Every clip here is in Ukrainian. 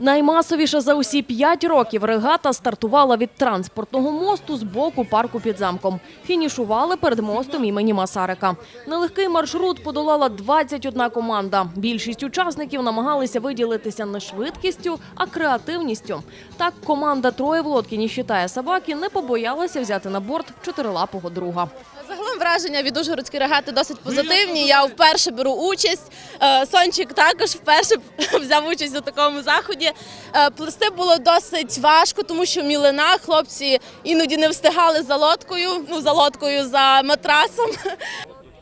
Наймасовіша за усі п'ять років регата стартувала від транспортного мосту з боку парку під замком. Фінішували перед мостом імені Масарика. Нелегкий маршрут подолала 21 команда. Більшість учасників намагалися виділитися не швидкістю, а креативністю. Так команда «Троє в лодці не считає собаки не побоялася взяти на борт чотирилапого друга. Враження від Ужгородської регати досить позитивні. Я вперше беру участь. Е, Сончик також вперше взяв участь у такому заході. Плести Плисти було досить важко, тому що мілина хлопці іноді не встигали за лодкою, ну за лодкою, за матрасом.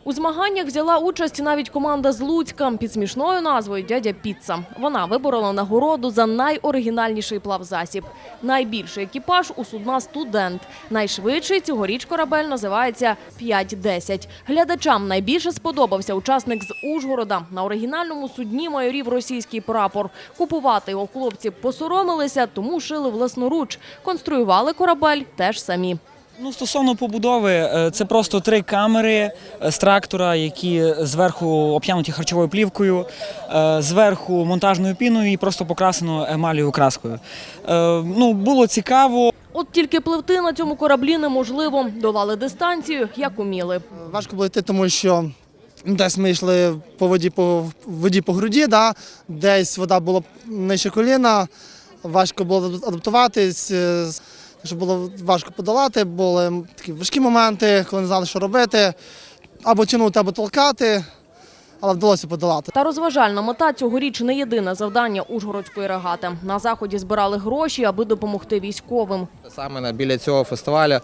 У змаганнях взяла участь навіть команда з Луцька під смішною назвою Дядя Піца. Вона виборола нагороду за найоригінальніший плавзасіб. Найбільший екіпаж у судна студент. Найшвидший цьогоріч корабель називається 5-10. Глядачам найбільше сподобався учасник з Ужгорода. На оригінальному судні майорів російський прапор. Купувати його хлопці посоромилися, тому шили власноруч. Конструювали корабель теж самі. Ну, стосовно побудови, е, це просто три камери е, з трактора, які зверху обтянуті харчовою плівкою, е, зверху монтажною піною і просто покрасено емалію краскою. Ну, було цікаво. От тільки пливти на цьому кораблі неможливо. Долали дистанцію, як уміли. Важко було йти, тому що десь ми йшли по воді по воді по груді, да? десь вода була нижче коліна, важко було адаптуватись, що було важко подолати, були такі важкі моменти, коли не знали, що робити, або тягнути, або толкати, але вдалося подолати. Та розважальна мета цьогоріч не єдине завдання Ужгородської регати. На заході збирали гроші, аби допомогти військовим. Саме на- біля цього фестивалю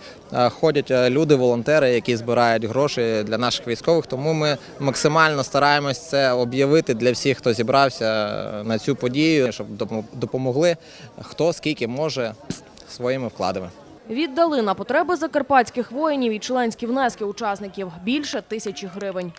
ходять е, люди, волонтери, які збирають гроші для наших військових. Тому ми максимально стараємось це об'явити для всіх, хто зібрався е, на цю подію, щоб допомогли хто скільки може своїми вкладами. Віддали на потреби закарпатських воїнів і членські внески учасників більше тисячі гривень.